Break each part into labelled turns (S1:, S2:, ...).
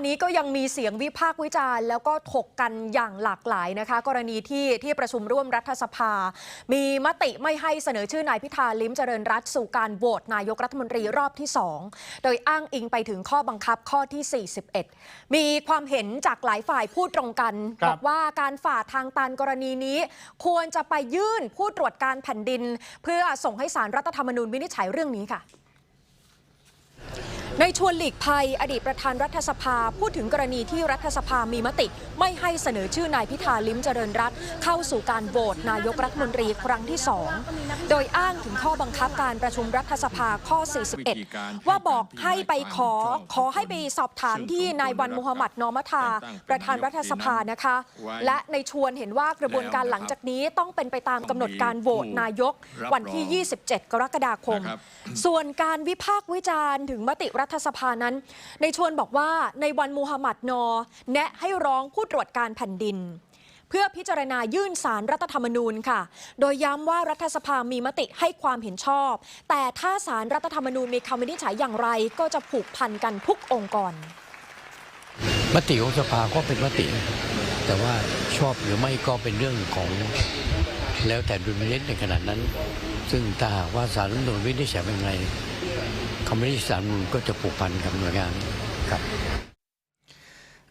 S1: านนี้ก็ยังมีเสียงวิพากษ์วิจารณ์ แล้วก็ถกกันอย่างหลากหลายนะคะ กรณีที่ที่ประชุมร่วมรัฐสภา มีมติไม่ให้เสนอชื่อนายพิธาลิ้มเจริญรัตน์สู่การโหวตนายกรัฐมนตรีรอบที่ 2 โดยอ้างอิงไปถึงข้อบังคับข้อที่ 41 มีความเห็นจากหลายฝ่ายพูดตรงกัน
S2: ครับ
S1: บอกว่าการฝ่าทางตันกรณีนี้ ควรจะไปยื่นผู้ตรวจการแผ่นดิน เพื่อส่งให้สารรัฐธรรมนูญวินิจฉัยเรื่องนี้ค่ะ ในชวนหลีกภัย อดีตประธานรัฐสภา พูดถึงกรณีที่รัฐสภามีมติ ไม่ให้เสนอชื่อนายพิธาลิ้มเจริญรัตน์เข้าสู่การโหวตนายกรัฐมนตรีครั้งที่ 2 โดยอ้างถึงข้อบังคับการประชุมรัฐสภาข้อ 41 ว่าบอกให้ไปขอขอให้ไปสอบถามที่นายวันมุฮัมหมัดนอมทา ประธานรัฐสภานะคะ และในชวนเห็นว่ากระบวนการหลังจากนี้ต้องเป็นไปตามกำหนดการโหวตนายกวันที่ 27 กรกฎาคม
S3: นะครับ
S1: ส่วนการวิพากษ์วิจารณ์ถึงมติรัฐสภานั้น ในชวนบอกว่าในวันมูฮัมหมัดนอ แนะให้ร้องผู้ตรวจการแผ่นดิน เพื่อพิจารณายื่นสารรัฐธรรมนูญค่ะ โดยย้ำว่ารัฐสภามีมติให้ความเห็นชอบ แต่ถ้าสารรัฐธรรมนูญมีคำวินิจฉัยอย่างไร ก็จะผูกพันกันทุกองค์กร
S4: มติของสภาก็เป็นมติ แต่ว่าชอบหรือไม่ก็เป็นเรื่องของแล้วแต่ดุลพินิจในขณะนั้น ซึ่งถ้าหากว่าสารรัฐธรรมนูญวินิจฉัยเป็นไง คำวินิจฉัยสารรัฐธรรมนูญก็จะผูกพันกับหน่วยงานครับ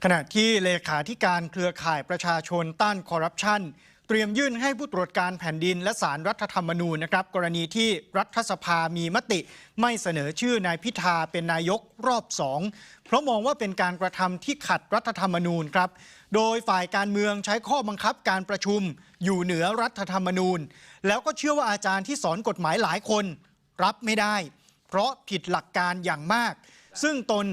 S2: ขณะที่เลขาธิการเครือข่ายประชาชนต้านคอร์รัปชันเตรียมยื่นให้ผู้ตรวจการแผ่นดินและสารรัฐธรรมนูญนะครับ กรณีที่รัฐสภามีมติ ไม่เสนอชื่อนายพิธาเป็นนายกรอบสองเพราะมองว่าเป็นการกระทำที่ขัดรัฐธรรมนูญครับ โดยฝ่ายการเมืองใช้ข้อบังคับการประชุม อยู่เหนือรัฐธรรมนูญ แล้วก็เชื่อว่าอาจารย์ที่สอนกฎหมายหลายคน รับไม่ได้ เพราะผิดหลักการอย่างมาก ซึ่งตน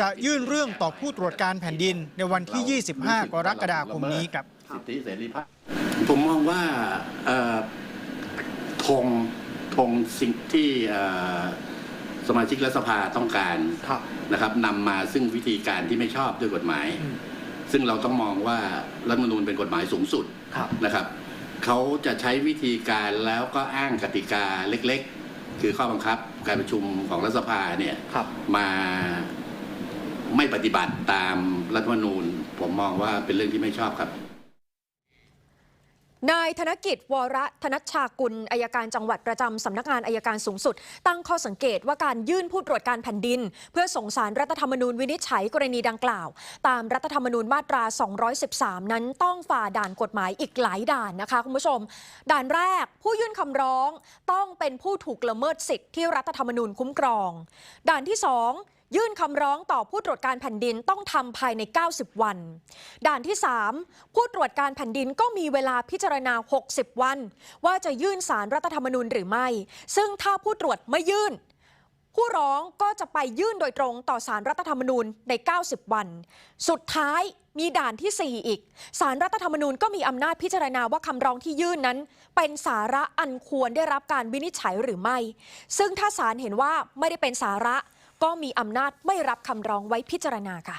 S2: จะยื่นเรื่องต่อผู้ตรวจการแผ่นดินในวันที่ 25 กรกฎาคมนี้ครับ
S5: สิทธิเสรีภาพผมมองว่าเอ่อธงธงสิ่งที่เอ่อสมาชิกรัฐสภาต้องการ
S2: ครับ
S5: นะครับนำมาซึ่งวิธีการที่ไม่ชอบด้วยกฎหมาย
S2: อืม
S5: ซึ่งเราต้องมองว่ารัฐธรรมนูญเป็นกฎหมายสูงสุด
S2: ครับ
S5: นะครับเขาจะใช้วิธีการแล้วก็อ้างกติกาเล็ก ๆ คือข้อบังคับ การประชุมของรัฐสภาเนี่ย
S2: ครับ
S5: มาไม่ปฏิบัติตามรัฐธรรมนูญ ผมมองว่าเป็นเรื่องที่ไม่ชอบครับ
S1: นายธนกิจวรธนชากุลอายการจังหวัดประจำสำนักงานอายการสูงสุด ตั้งข้อสังเกตว่าการยื่นผู้ตรวจการแผ่นดิน เพื่อส่งสารรัฐธรรมนูญวินิจฉัยกรณีดังกล่าว ตามรัฐธรรมนูญมาตรา 213 นั้นต้องฝ่าด่านกฎหมายอีกหลายด่านนะคะคุณผู้ชม ด่านแรกผู้ยื่นคำร้องต้องเป็นผู้ถูกละเมิดสิทธิ์ที่รัฐธรรมนูญคุ้มครอง ด่านที่สอง ยื่นคำร้องต่อผู้ตรวจการแผ่นดินต้องทำภายใน 90 วัน ด่านที่ 3 ผู้ตรวจการแผ่นดินก็มีเวลาพิจารณา 60 วัน ว่าจะยื่นสารรัฐธรรมนูญหรือไม่ ซึ่งถ้าผู้ตรวจไม่ยื่น ผู้ร้องก็จะไปยื่นโดยตรงต่อสารรัฐธรรมนูญใน 90 วัน สุดท้ายมีด่านทีสี่4 อีก สารรัฐธรรมนูญก็มีอำนาจพิจารณาว่าคำร้องที่ยื่นนั้น เป็นสาระอันควรได้รับการวินิจฉัยหรือไม่ ซึ่งถ้าศาลเห็นว่าไม่ได้เป็นสาระ ก็มีอำนาจไม่รับคำร้องไว้พิจารณาค่ะ